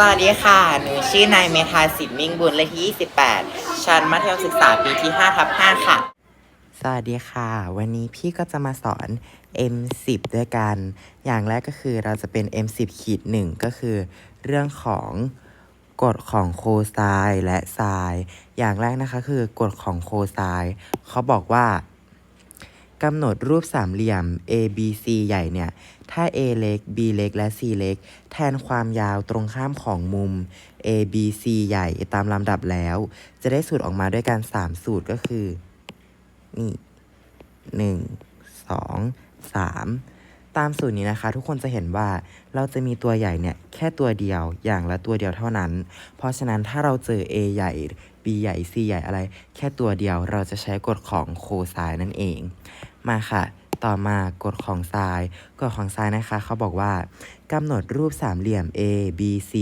สวัสดีค่ะ หนูชื่อนายเมธาสิทธิ์มิ่งบุญเลขที่ 28 ชั้นมัธยมศึกษาปีที่5ทับ5ค่ะ สวัสดีค่ะ วันนี้พี่ก็จะมาสอน M10 ด้วยกัน อย่างแรกก็คือเราจะเป็น M10 ขีดหนึ่งก็คือ เรื่องของกฎของโคไซน์และไซน์อย่างแรกนะคะคือกฎของโคไซน์เขาบอกว่ากำหนดรูปสามเหลี่ยม A B C ใหญ่เนี่ย ถ้า A เล็ก B เล็กและ C เล็ก แทนความยาวตรงข้ามของมุม A B C ใหญ่ตามลำดับแล้ว จะได้สูตรออกมาด้วยกัน 3 สูตรก็คือ นี่หนึ่งสองสามตามสูตรนี้นะคะ ทุกคนจะเห็นว่าเราจะมีตัวใหญ่เนี่ย แค่ตัวเดียวอย่างละตัวเดียวเท่านั้น เพราะฉะนั้นถ้าเราเจอ A ใหญ่ B ใหญ่ C ใหญ่อะไร แค่ตัวเดียวเราจะใช้กฎของโคไซน์นั่นเอง มาค่ะ ต่อมากฎของไซน์กฎของไซน์นะคะ เขาบอกว่ากำหนดรูปสามเหลี่ยม A B C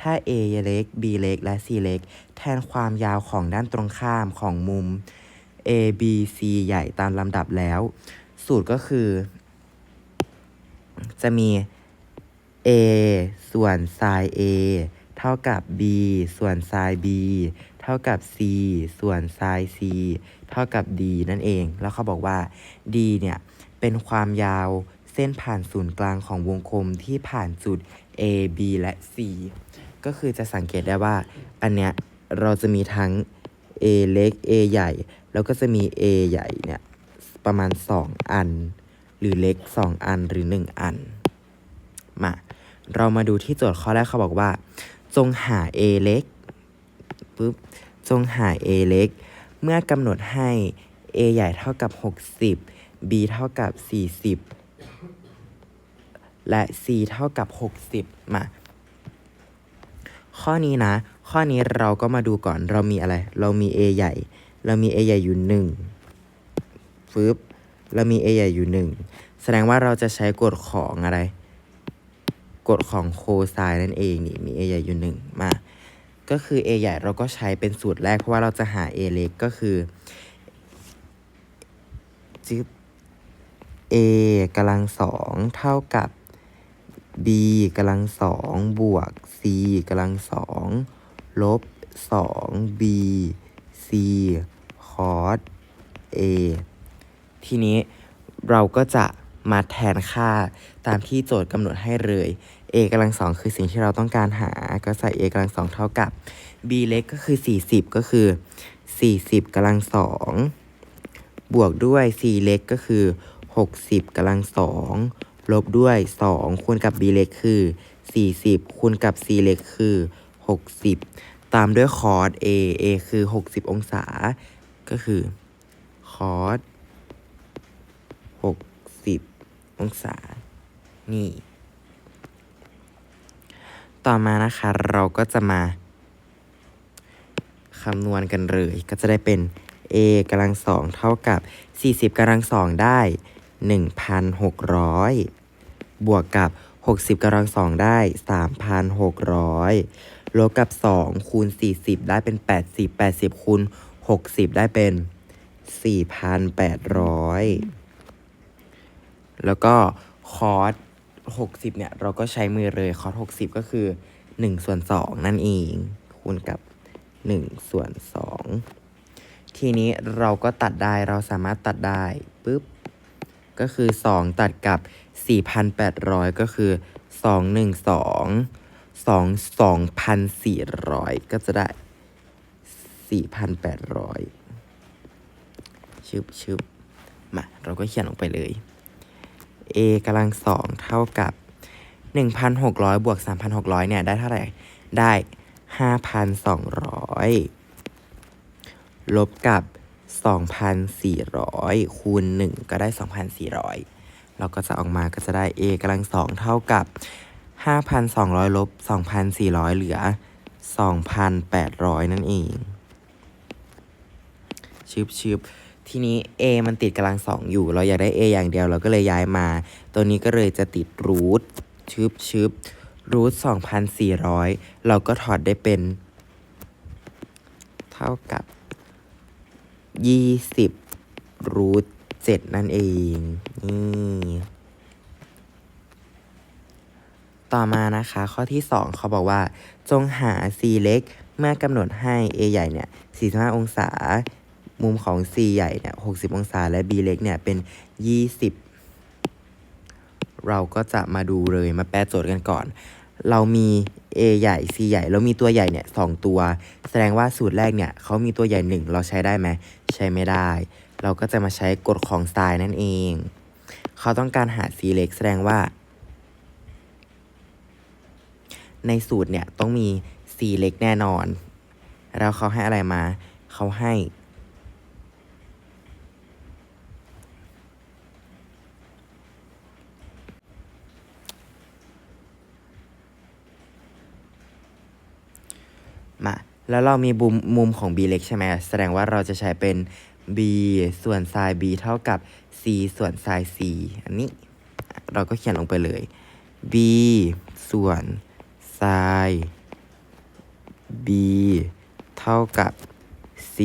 ถ้า A เล็ก B เล็ก และ C เล็ก แทนความยาวของด้านตรงข้ามของมุม A B C ใหญ่ตามลำดับแล้ว สูตรก็คือ จะมี A ส่วน sin A เท่ากับ B ส่วน sin B เท่ากับ C ส่วน sin C เท่ากับ D นั่นเอง แล้วเขาบอกว่า D เนี่ย เป็นความยาวเส้นผ่านศูนย์กลางของวงกลมที่ผ่านจุด A B และ C ก็คือจะสังเกตได้ว่า อันเนี้ยเราจะมีทั้ง A เล็ก A ใหญ่ แล้วก็จะมี A ใหญ่เนี่ยประมาณ 2 อัน หรือเล็ก 2 อันหรือ 1 อัน มา เรามาดูที่โจทย์ข้อแรกเขาบอกว่า จงหา a เล็กปุ๊บจงหา a เล็ก เมื่อกำหนดให้ a ใหญ่เท่ากับ 60 b เท่ากับ 40 และ c เท่ากับ 60 มา ข้อนี้นะ ข้อนี้เราก็มาดูก่อน เรามีอะไร เรามี a ใหญ่ เรามี a ใหญ่อยู่1ปึ๊บเรามี a ใหญ่อยู่ 1 แสดงว่าเราจะใช้กฎของอะไร กฎของโคไซน์นั่นเองนี่มี a ใหญ่อยู่หนึ่งมา ก็คือ a ใหญ่เราก็ใช้เป็นสูตรแรก เพราะว่าเราจะหา a เล็กก็คือจิ๊บ a กำลังสองเท่ากับ b กำลังสองบวก c กำลังสองลบสอง b c คอส a ทีนี้เราก็จะมาแทนค่าตามที่โจทย์กำหนดให้เลย a กำลังสองคือสิ่งที่เราต้องการหา ก็ใส่ a กำลังสองเท่ากับ b เล็กก็คือ 40 ก็คือ 40กำลังสองบวกด้วย c เล็กก็คือ 60กำลังสองลบด้วย 2 คูณกับ b เล็กคือ 40 คูณกับ c เล็กคือ 60 ตามด้วยคอร์ส a a คือ 60 องศา ก็คือคอร์ส60 องศา นี่ ต่อมานะคะ เราก็จะมาคำนวณกันเลย ก็จะได้เป็น a กำลังสองเท่ากับ 40กำลังสองได้ 1,600 บวกกับ 60กำลังสองได้ 3,600 ลบกับ 2 คูณ 40 ได้เป็น 80 80 คูณ 60 ได้เป็น 4,800 แล้วก็คอร์ส60 เนี่ย เราก็ใช้มือเลยคอร์ส60 ก็คือ 1 ส่วน 2 นั่นเอง คูณกับ 1 ส่วน 2 ทีนี้เราก็ตัดได้เราสามารถตัดได้ปุ๊บ ก็คือ 2 ตัดกับ 4,800 ก็คือ 2 1 2 2 2,400 ก็จะได้ 4,800 ชึบชึบมา เราก็เขียนลงไปเลย a กำลังสองเท่ากับ 1,600 บวก 3,600 เนี่ย ได้เท่าไหร่ ได้ 5,200 ลบกับ 2,400 คูณ 1 ก็ได้ 2,400 เราก็จะออกมาก็จะได้ a กำลังสองเท่ากับ 5,200 ลบ 2,400 เหลือ 2,800 นั่นเองชึบชึบทีนี้ a มันติดกำลังสองอยู่ เราอยากได้ a อย่างเดียวเราก็เลยย้ายมา ตัวนี้ก็เลยจะติดรูทชึบชึบรูทสองพันสี่ร้อยเราก็ถอดได้เป็น เท่ากับ ยี่สิบรูทเจ็ดนั่นเองนี่ต่อมานะคะ ข้อที่ 2 เขาบอกว่า จงหา c เล็ก เมื่อกำหนดให้ a ใหญ่เนี่ย45 องศา มุมของ c ใหญ่เนี่ย60 องศา และ b เล็กเนี่ยเป็น 20 เราก็จะมาดูเลยมาแปลโจทย์กันก่อน เรามี a ใหญ่ c ใหญ่ แล้วมีตัวใหญ่เนี่ยสองตัว แสดงว่าสูตรแรกเนี่ยเขามีตัวใหญ่หนึ่งเราใช้ได้ไหมใช้ไม่ได้ เราก็จะมาใช้กฎของไซน์นั่นเอง เขาต้องการหา c เล็กแสดงว่า ในสูตรเนี่ยต้องมี c เล็กแน่นอน แล้วเขาให้อะไรมา เขาให้ มา แล้วเรามีบุมมุมของ b เล็กใช่ไหมแสดงว่าเราจะใช้เป็น b ส่วน sin b เท่ากับ c ส่วน sin c อันนี้ เราก็เขียนลงไปเลย b ส่วน sin b เท่ากับ c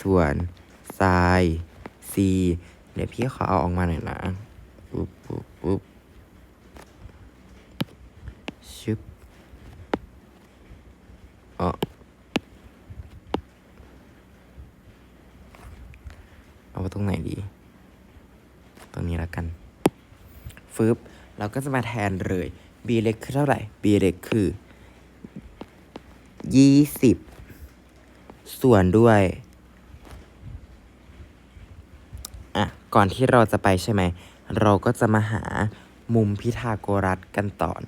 ส่วน sin c เดี๋ยวพี่ขอเอาออกมาหน่อยนะปุ๊บปุ๊บปุ๊บชึบอ๋อเอาไว้ต รงไหนดี ตรงนี้แล้วกันฟึบเราก็จะมาแทนเลย b เล็กคือเท่าไหร่ b เล็กคือยี่สิบส่วนด้วย อะ ก่อนที่เราจะไปใช่ไหม เราก็จะมาหามุมพิทาโกรัสกันต่อน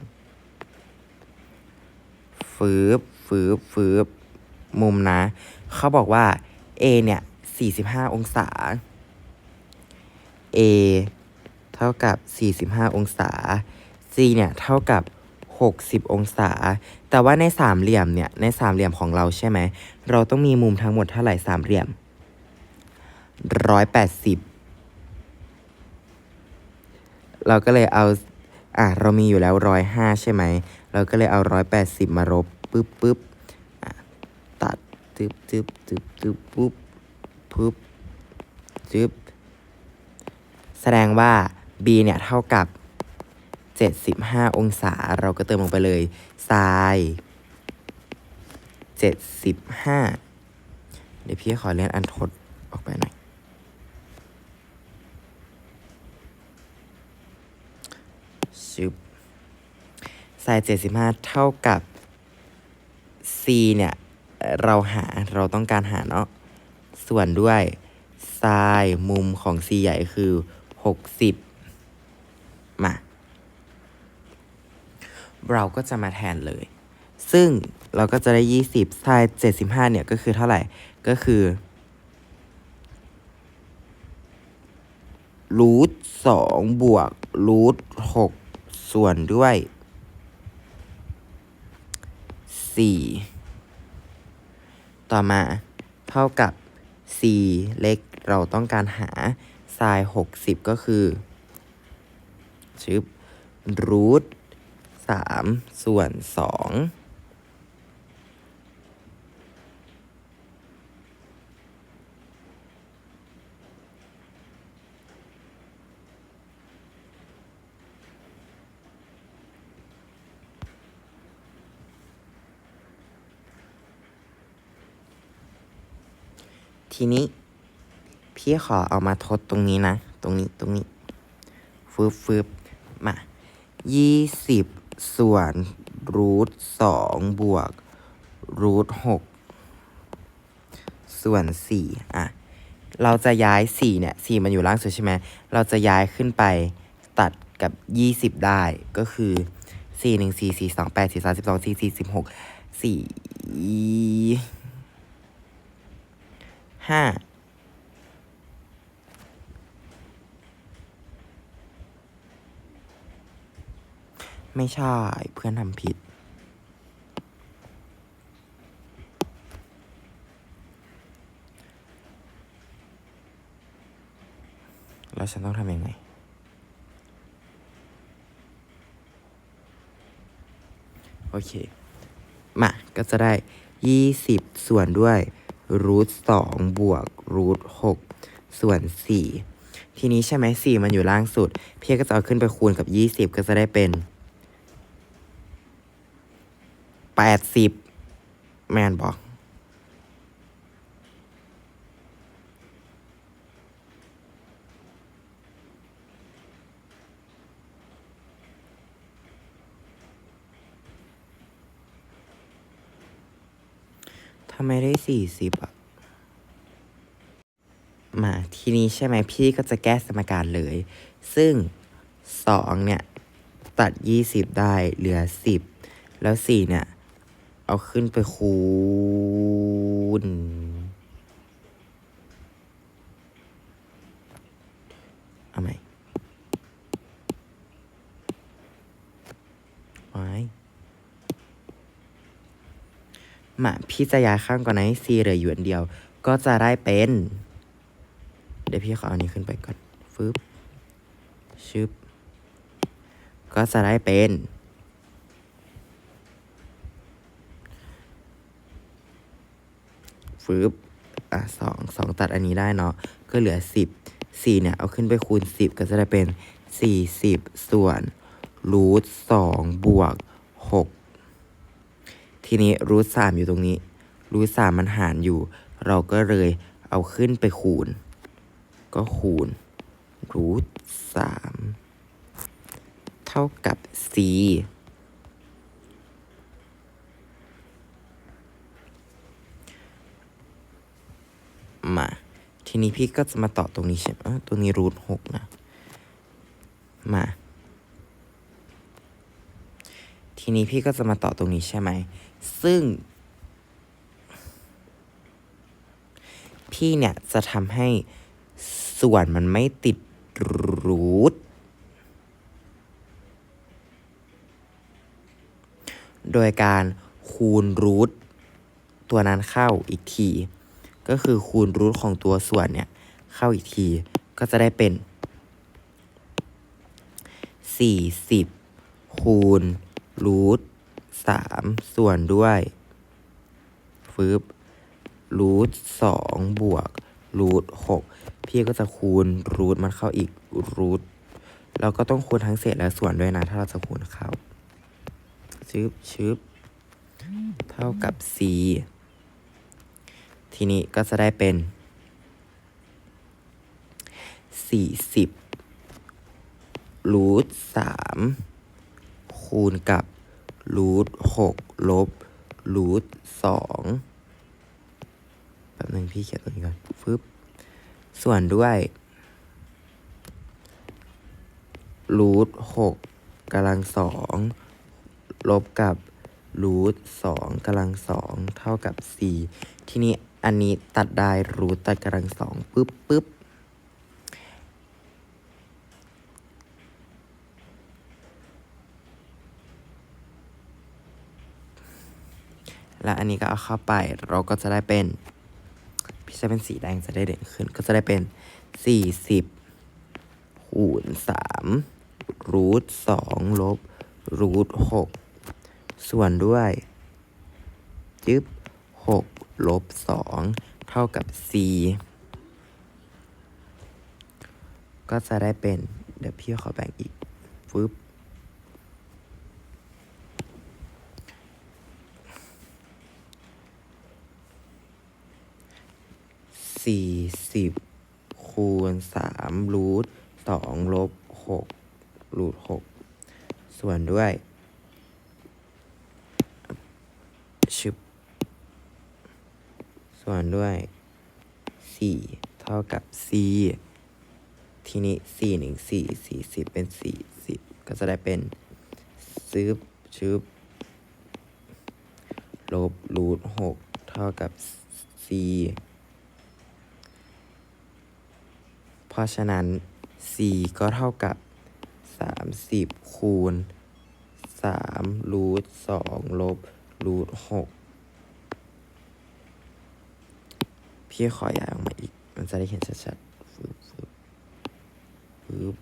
ฟืบฟืบฟืบมุมนะ เขาบอกว่า A เนี่ย 45 องศา A เท่ากับ 45 องศา C เนี่ยเท่ากับ 60 องศา แต่ว่าในสามเหลี่ยมเนี่ยในสามเหลี่ยมของเราใช่ไหม เราต้องมีมุมทั้งหมดเท่าไหร่สามเหลี่ยม 180 เราก็เลยเอาอะเรามีอยู่แล้ว 105 ใช่ไหม เราก็เลยเอา 180 มารบปึ๊บปึ๊บตัดตึบตึบตึบตึบปุ๊บปึ๊บตึบ แสดงว่า b เนี่ยเท่ากับ 75 องศา เราก็เติมลงไปเลย sin 75 เดี๋ยวพี่ขอเลื่อนอันทดออกไปหน่อย ชึบ sin 75 เท่ากับ c เนี่ย เราหา เราต้องการหาเนาะ ส่วนด้วย sin มุมของ c ใหญ่คือ 60มา เราก็จะมาแทนเลย ซึ่งเราก็จะได้20 sin 75เนี่ยก็คือเท่าไหร่ ก็คือรูทสองบวกรูทหกส่วนด้วย4ต่อมาเท่ากับ c เล็กเราต้องการหา sin 60ก็คือชึบรูทสามส่วนสองทีนี้ พี่ขอเอามาทดตรงนี้นะ ตรงนี้ตรงนี้ฟืบฟืบมายี่สิบส่วนรูทสองบวกรูทหกส่วนสี่อะ เราจะย้ายสี่เนี่ยสี่มันอยู่ล่างสุดใช่ไหมเราจะย้ายขึ้นไปตัดกับยี่สิบได้ก็คือสี่หนึ่งสี่สี่สองแปดสี่สามสิบสองสี่สี่สิบหกสี่ห้า ไม่ใช่เพื่อนทำผิด แล้วฉันต้องทำยังไง โอเค มา ก็จะได้ยี่สิบส่วนด้วยรูทสองบวกรูทหกส่วนสี่ทีนี้ใช่ไหมสี่มันอยู่ล่างสุด พี่ก็จะเอาขึ้นไปคูณกับยี่สิบก็จะได้เป็น แปดสิบแมนบอกทำไมได้สี่สิบอะมาทีนี้ใช่ไหมพี่ก็จะแก้สมการเลย ซึ่งสองเนี่ย ตัดยี่สิบได้เหลือสิบแล้วสี่เนี่ย เอาขึ้นไปคูณ เอาไหมไว้มาพี่จะย้ายข้างก่อนนะให้ c เหลืออยู่อันเดียว ก็จะได้เป็น เดี๋ยวพี่ขอเอาอันนี้ขึ้นไปก่อนฟึบชึบ ก็จะได้เป็น ฟืบอะสองสองตัดอันนี้ได้เนาะก็เหลือสิบสี่เนี่ย เอาขึ้นไปคูณสิบก็จะได้เป็นสี่สิบส่วนรูทสองบวกหกทีนี้รูทสามอยู่ตรงนี้รูทสามมันหารอยู่ เราก็เลยเอาขึ้นไปคูณ ก็คูณรูทสามเท่ากับ c มา ทีนี้พี่ก็จะมาต่อตรงนี้ใช่ไหมตรงนี้รูทหกนะ มา ทีนี้พี่ก็จะมาต่อตรงนี้ใช่ไหม ซึ่ง พี่เนี่ยจะทำให้ส่วนมันไม่ติดรูทโดยการคูณรูทตัวนั้นเข้าอีกที ก็คือคูณรูทของตัวส่วนเนี่ยเข้าอีกที ก็จะได้เป็น 40 คูณรูท3ส่วนด้วยฟืบรูท2บวกรูท6พี่ก็จะคูณรูทมันเข้าอีกรูทเราก็ต้องคูณทั้งเศษและส่วนด้วยนะ ถ้าเราจะคูณเข้าชึบชึบเท่ากับ c ทีนี้ก็จะได้เป็น 40รูท3คูณกับรูท6ลบรูท2แป๊บนึงพี่เขียนตรงนี้ก่อนฟึบส่วนด้วยรูท6กำลังสองลบกับรูทสองกำลังสองเท่ากับ c ทีนี้ อันนี้ตัดได้รูทตัดกำลังสองปึ๊บปึ๊บและอันนี้ก็เอาเข้าไปเราก็จะได้เป็นพี่ใช้เป็นสีแดงจะได้เด่นขึ้น ก็จะได้เป็น 40คูณ3รูท2ลบรูท6ส่วนด้วยจึ๊บ6 ลบ2เท่ากับ c ก็จะได้เป็น เดี๋ยวพี่ขอแบ่งอีกฟึบสี่สิบคูณสามรูทสองลบหกรูทหกส่วนด้วยชึบ ส่วนด้วยสี่เท่ากับ c ทีนี้สี่หนึ่งสี่สี่สิบเป็นสี่สิบก็จะได้เป็นซึบชึบลบรูทหกเท่ากับ c เพราะฉะนั้น c ก็เท่ากับ 30 คูณ3รูท2ลบรูท6 พี่ขอย้ายออกมาอีก มันจะได้เห็นชัดๆฟึบฟึบฟึบ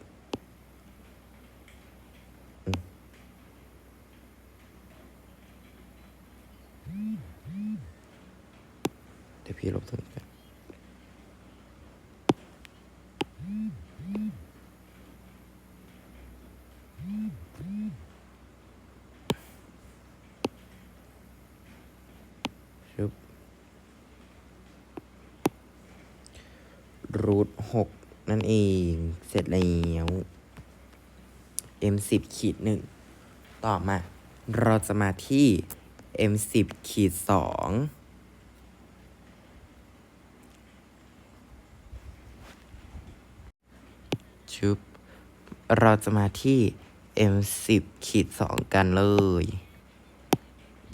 เดี๋ยวพี่ลบตรงนี้กันชึบ รูทหกนั่นเอง เสร็จแล้ว m สิบขีดหนึ่งต่อมา เราจะมาที่ m สิบขีดสองชึบเราจะมาที่ m สิบขีดสองกันเลย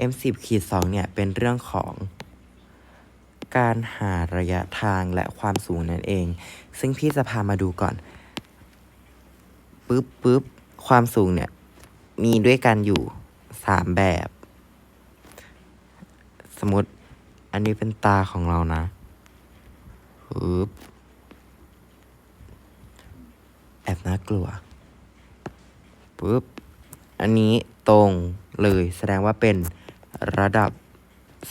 m สิบขีดสองเนี่ย เป็นเรื่องของ การหาระยะทางและความสูงนั่นเอง ซึ่งพี่จะพามาดูก่อนปึ๊บปึ๊บความสูงเนี่ย มีด้วยกันอยู่สามแบบ สมมติอันนี้เป็นตาของเรานะปึ๊บแอบน่ากลัวปึ๊บอันนี้ตรงเลยแสดงว่าเป็นระดับ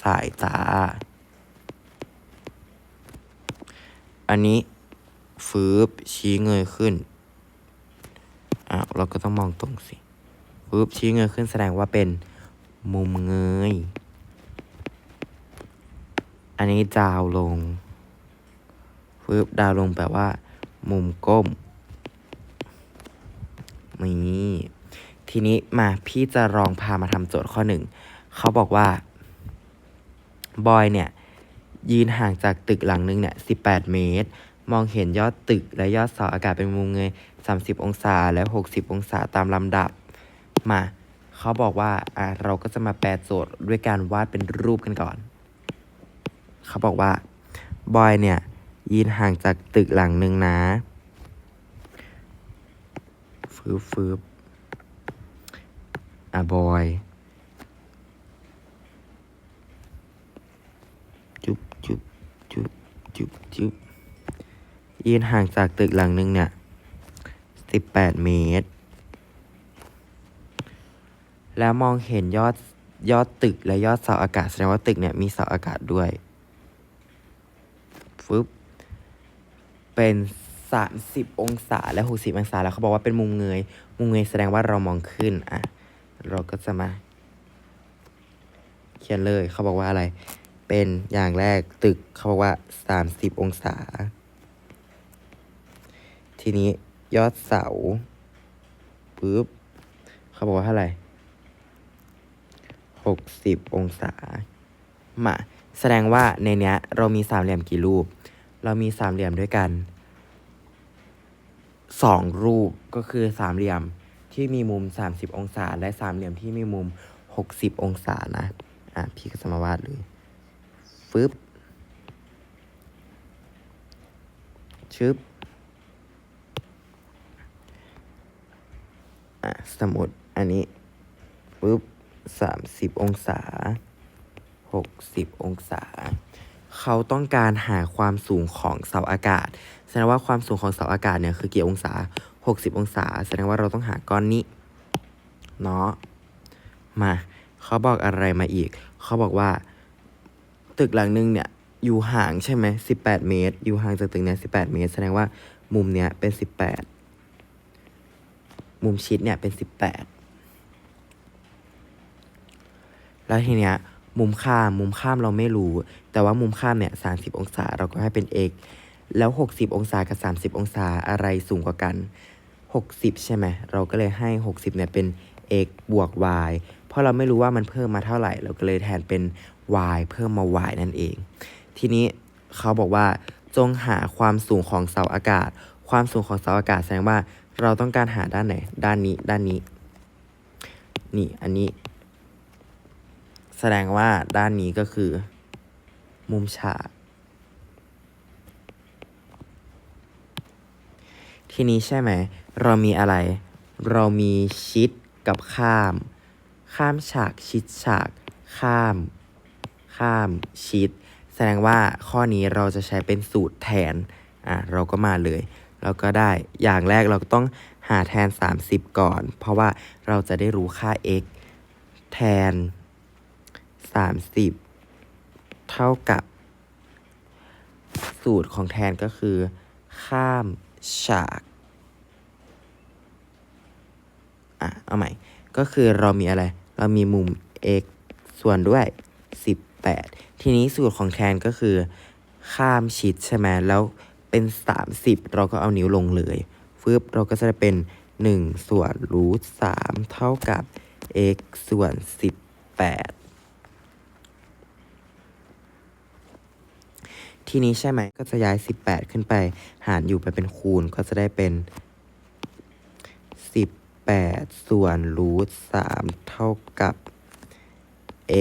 สายตา อันนี้ฟืบชี้เงยขึ้นอ้าวเราก็ต้องมองตรงสิฟืบชี้เงยขึ้นแสดงว่าเป็นมุมเงย อันนี้ดาวลงฟืบดาวลงแปลว่า มุมก้มนี่ทีนี้มาพี่จะลองพามาทำโจทย์ข้อหนึ่ง เขาบอกว่า บอยเนี่ย ยืนห่างจากตึกหลังนึงเนี่ย 18 เมตร มองเห็นยอดตึกและยอดเสาอากาศเป็นมุมเงย 30 องศาและ 60 องศาตามลำดับ มา เขาบอกว่าอะเราก็จะมาแปลโจทย์ด้วยการวาดเป็นรูปกันก่อน เขาบอกว่า บอยเนี่ย ยืนห่างจากตึกหลังนึงนะฟืบฟืบอะบอย จุ๊บจุ๊บ จุ๊บจุ๊บยืนห่างจากตึกหลังหนึ่งเนี่ยสิบแปดเมตร แล้วมองเห็นยอดยอดตึกและยอดเสาอากาศแสดงว่าตึกเนี่ยมีเสาอากาศด้วยฟึบเป็นสามสิบองศาและหกสิบองศาแล้วเขาบอกว่าเป็นมุมเงย มุมเงยแสดงว่าเรามองขึ้นอะเราก็จะมา เขียนเลยเขาบอกว่าอะไร เป็นอย่างแรกตึกเขาบอกว่าสามสิบองศา ทีนี้ยอดเสาปึ๊บเขาบอกว่าเท่าไหร่หกสิบองศา มาแสดงว่าในเนี้ย เรามีสามเหลี่ยมกี่รูป เรามีสามเหลี่ยมด้วยกันสองรูปก็คือสามเหลี่ยมที่มีมุมสามสิบองศา และสามเหลี่ยมที่มีมุมหกสิบองศานะ อะ พี่ก็จะมาวาดเลย ฟึบชึบอะสมมติอันนี้ปึ๊บสามสิบองศาหกสิบองศา เขาต้องการหาความสูงของเสาอากาศ แสดงว่าความสูงของเสาอากาศเนี่ยคือกี่องศาหกสิบองศา แสดงว่าเราต้องหาก้อนนี้เนาะมาเขาบอกอะไรมาอีก เขาบอกว่า ตึกหลังนึงเนี่ยอยู่ห่างใช่ไหมสิบแปดเมตร อยู่ห่างจากตึกเนี้ยสิบแปดเมตร แสดงว่ามุมเนี้ยเป็นสิบแปดมุมชิดเนี่ยเป็นสิบแปดแล้วทีเนี้ยมุมข้ามมุมข้ามเราไม่รู้ แต่ว่ามุมข้ามเนี่ยสามสิบองศาเราก็ให้เป็น x แล้วหกสิบองศากับสามสิบองศาอะไรสูงกว่ากันหกสิบใช่ไหมเราก็เลยให้หกสิบเนี่ยเป็น x บวก y เพราะเราไม่รู้ว่ามันเพิ่มมาเท่าไหร่ เราก็เลยแทนเป็น y เพิ่มมา y นั่นเอง ทีนี้เขาบอกว่าจงหาความสูงของเสาอากาศ ความสูงของเสาอากาศแสดงว่าเราต้องการหาด้านไหน ด้านนี้ ด้านนี้ นี่ อันนี้ แสดงว่าด้านนี้ก็คือ มุมฉากทีนี้ใช่ไหม เรามีอะไร เรามีชิด กับข้าม ข้ามฉากชิดฉาก ข้าม ข้ามชิด แสดงว่าข้อนี้เราจะใช้เป็นสูตรแทนอะเราก็มาเลยเราก็ได้อย่างแรกเราก็ต้องหาแทน 30 ก่อน เพราะว่าเราจะได้รู้ค่า x แทน 30 เท่ากับ สูตรของแทนก็คือ ข้ามฉาก อะ เอาใหม่ ก็คือเรามีอะไร เรามีมุม x ส่วนด้วย 18 ทีนี้สูตรของแทนก็คือ ข้ามชิดใช่ไหมแล้วเป็น 30 เราก็เอานิ้วลงเลยฟึบเราก็จะได้เป็น 1 ส่วนรูท3เท่ากับ x ส่วน 18 ทีนี้ใช่ไหมก็จะย้าย 18 ขึ้นไป หารอยู่ไปเป็นคูณก็จะได้เป็น 8 ส่วนรูท3เท่ากับ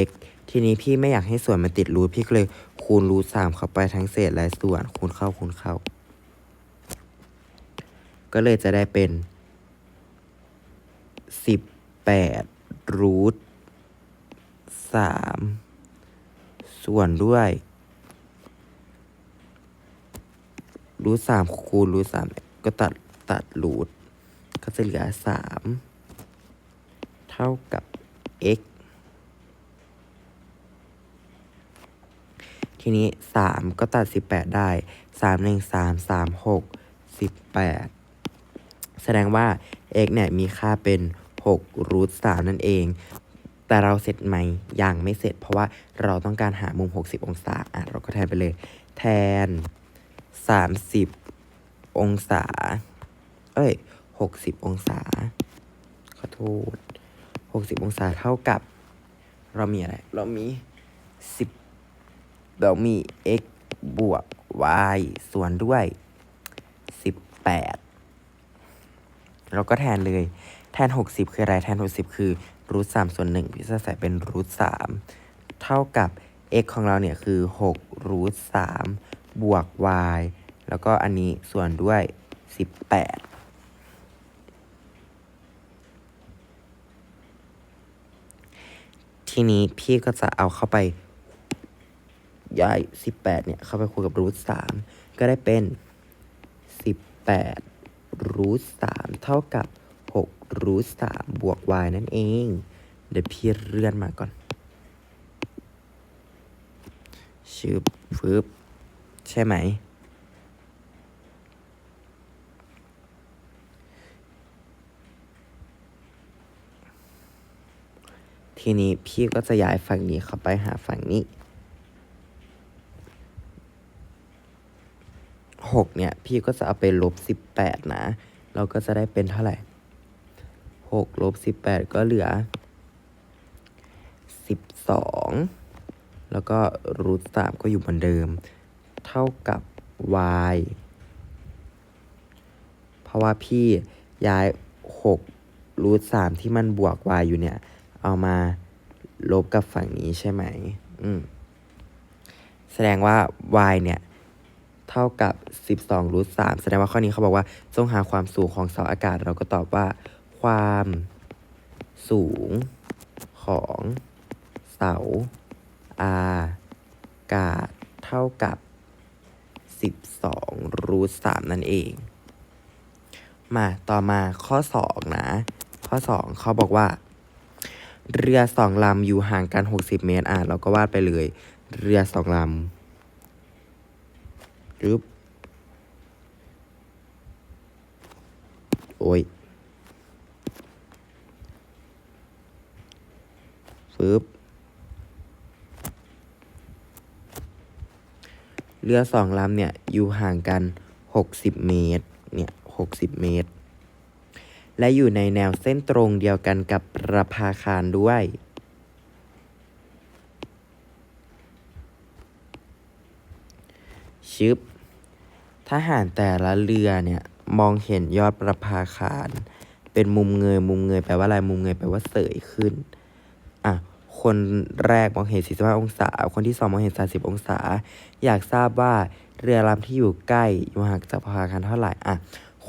x ทีนี้พี่ไม่อยากให้ส่วนมันติดรูทพี่ก็เลยคูณรูท3เข้าไปทั้งเศษและส่วนคูณเข้าคูณเข้า ก็เลยจะได้เป็น 18รูท3ส่วนด้วยรูทสามคูณรูทสามก็ตัดตัดรูท ก็จะเหลือสามเท่ากับ x ทีนี้สามก็ตัดสิบแปดได้สามหนึ่งสามสามหกสิบแปดแสดงว่า x เนี่ยมีค่าเป็นหกรูทสามนั่นเอง แต่เราเสร็จไหมยังไม่เสร็จ เพราะว่าเราต้องการหามุม 60 องศาอะเราก็แทนไปเลย แทน 30 องศา เอ้ย 60 องศา ขอโทษ 60 องศาเท่ากับ เรามีอะไร เรามี 10 เรามี x บวก y ส่วนด้วย 18 เราก็แทนเลย แทน 60 คืออะไร แทน 60 คือรูท3ส่วน1พี่จะใส่เป็นรูท3เท่ากับ x ของเราเนี่ยคือ6รูท3บวก y แล้วก็อันนี้ส่วนด้วย 18 ทีนี้พี่ก็จะเอาเข้าไปย้าย 18 เนี่ย เข้าไปคูณกับรูท3ก็ได้เป็น 18รูท3เท่ากับ6รูท3บวก y นั่นเอง เดี๋ยวพี่เลื่อนมาก่อนชืบฟึบใช่ไหม ทีนี้พี่ก็จะย้ายฝั่งนี้เข้าไปหาฝั่งนี้หกเนี่ย พี่ก็จะเอาไปลบสิบแปดนะ เราก็จะได้เป็นเท่าไหร่หกลบสิบแปดก็เหลือสิบสองแล้วก็รูทสามก็อยู่เหมือนเดิม เท่ากับ y เพราะว่าพี่ย้าย6รูทสามที่มันบวก y อยู่เนี่ย เอามาลบกับฝั่งนี้ใช่ไหมอืมแสดงว่า y เนี่ยเท่ากับ 12รูท3แสดงว่าข้อนี้เขาบอกว่าจงหาความสูงของเสาอากาศ เราก็ตอบว่า ความสูงของเสาอากาศเท่ากับ 12รูท3นั่นเอง มาต่อมาข้อ 2 นะ ข้อ 2 เขาบอกว่า เรือสองลำอยู่ห่างกัน 60 เมตร อะ เราก็วาดไปเลย เรือสองลำปึ๊บโอ้ยฟึบเรือสองลำเนี่ย อยู่ห่างกัน 60 เมตร เนี่ย 60 เมตร และอยู่ในแนวเส้นตรงเดียวกันกับประภาคารด้วย ชึบ ทหารแต่ละเรือเนี่ยมองเห็นยอดประภาคาร เป็นมุมเงย มุมเงยแปลว่าอะไร มุมเงยแปลว่าเสยขึ้น อะ คนแรกมองเห็น 45 องศา คนที่สองมองเห็น 30 องศา อยากทราบว่าเรือลำที่อยู่ใกล้อยู่ห่างจากประภาคารเท่าไหร่ อะ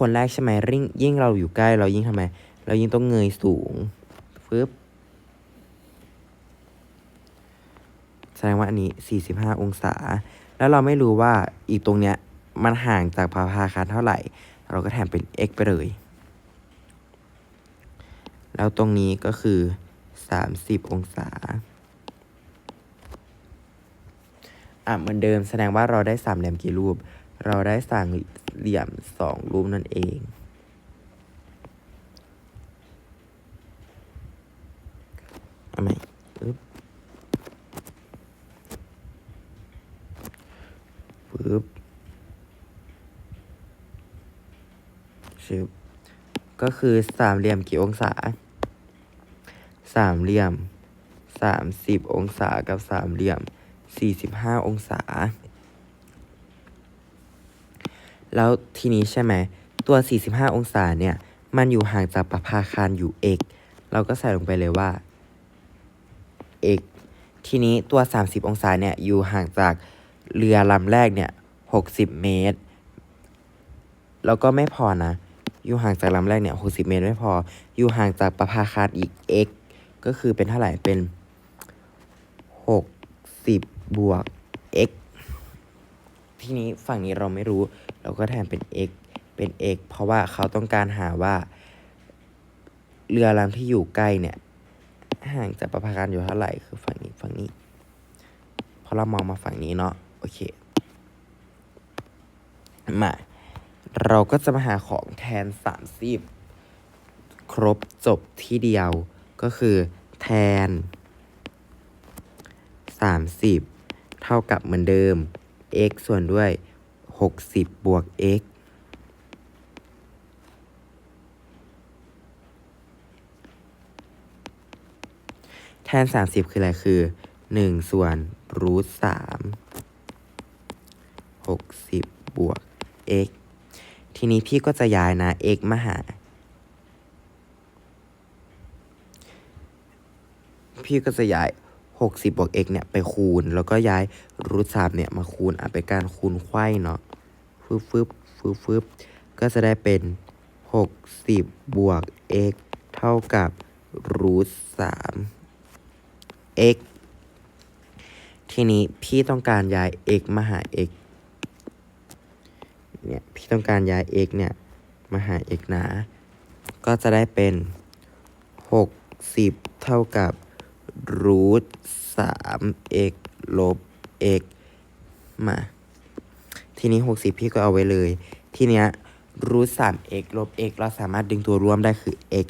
คนแรกใช่ไหมยิ่งยิ่งเราอยู่ใกล้ เรายิ่งทำไม เรายิ่งต้องเงยสูงฟึบแสดงว่าอันนี้ 45 องศา แล้วเราไม่รู้ว่าอีกตรงเนี้ยมันห่างจากพาพาคารเท่าไหร่ เราก็แทนเป็น x ไปเลย แล้วตรงนี้ก็คือ 30 องศาอะเหมือนเดิมแสดงว่าเราได้สามเหลี่ยมกี่รูป เราได้สามเหลี่ยมสองรูปนั่นเองเอาไหมปึ๊บปึ๊บชึบก็คือสามเหลี่ยมกี่องศา สามเหลี่ยมสามสิบองศากับสามเหลี่ยมสี่สิบห้าองศา แล้วทีนี้ใช่ไหมตัว 45 องศาเนี่ย มันอยู่ห่างจากประภาคารอยู่ x เราก็ใส่ลงไปเลยว่า x ทีนี้ตัว 30 องศาเนี่ย อยู่ห่างจากเรือลำแรกเนี่ย 60 เมตร แล้วก็ไม่พอนะ อยู่ห่างจากลำแรกเนี่ย 60 เมตรไม่พอ อยู่ห่างจากประภาคารอีก x ก็คือเป็นเท่าไหร่เป็น 60 บวก ทีนี้ฝั่งนี้เราไม่รู้ เราก็แทนเป็น x เป็น x เพราะว่าเขาต้องการหาว่า เรือลำที่อยู่ใกล้เนี่ย ห่างจากประภาคารอยู่เท่าไหร่คือฝั่งนี้ฝั่งนี้เพราะเรามองมาฝั่งนี้เนาะโอเคมาเราก็จะมาหาของแทน 30 ครบจบที่เดียวก็คือแทน 30 เท่ากับเหมือนเดิม x ส่วนด้วย 60 บวก x แทน 30 คืออะไร คือ 1 ส่วนรูท3 60บวก x ทีนี้พี่ก็จะย้ายนะ x มาหา พี่ก็จะย้าย 60บวก x เนี่ยไปคูณ แล้วก็ย้ายรูทสามเนี่ยมาคูณอะเป็นการคูณไขว้เนาะฟึบฟึบฟึบฟึบก็จะได้เป็น 60บวก x เท่ากับรูทสาม x ทีนี้พี่ต้องการย้าย x มาหา x เนี่ยพี่ต้องการย้าย x เนี่ยมาหา x นะ ก็จะได้เป็น 60 เท่ากับ รูทสาม x ลบ x มา ทีนี้60พี่ก็เอาไว้เลย ทีเนี้ยรูทสาม x ลบ x เราสามารถดึงตัวร่วมได้คือ x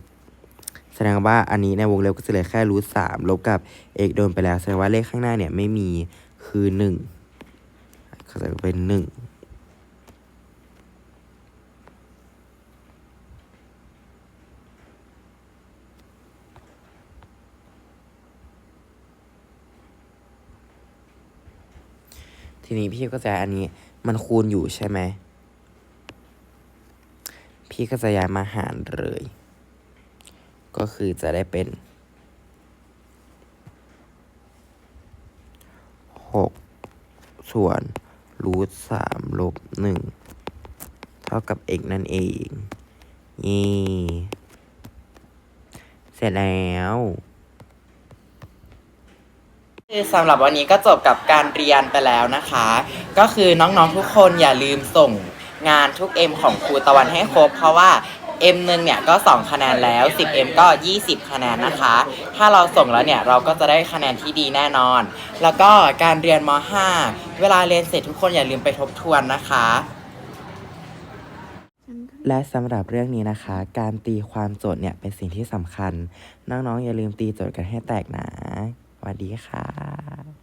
แสดงว่าอันนี้ในวงเล็บก็จะเหลือแค่รูทสามลบกับ x โดนไปแล้ว แสดงว่าเลขข้างหน้าเนี่ยไม่มีคือหนึ่งก็จะเป็นหนึ่ง ทีนี้พี่ก็จะอันนี้มันคูณอยู่ใช่ไหม พี่ก็จะย้ายมาหารเลย ก็คือจะได้เป็นหกส่วนรูทสามลบหนึ่งเท่ากับ x นั่นเอง นี่ เสร็จแล้ว สำหรับวันนี้ก็จบกับการเรียนไปแล้วนะคะ ก็คือน้องๆทุกคนอย่าลืมส่งงานทุก M ของครูตะวันให้ครบ เพราะว่า M หนึ่งเนี่ยก็ 2 คะแนนแล้ว 10M ก็ 20 คะแนนนะคะ ถ้าเราส่งแล้วเนี่ยเราก็จะได้คะแนนที่ดีแน่นอน แล้วก็การเรียนม .5 เวลาเรียนเสร็จทุกคนอย่าลืมไปทบทวนนะคะ และสำหรับเรื่องนี้นะคะ การตีความโจทย์เนี่ยเป็นสิ่งที่สำคัญ น้องๆอย่าลืมตีโจทย์กันให้แตกนะ วัสดีค่ะ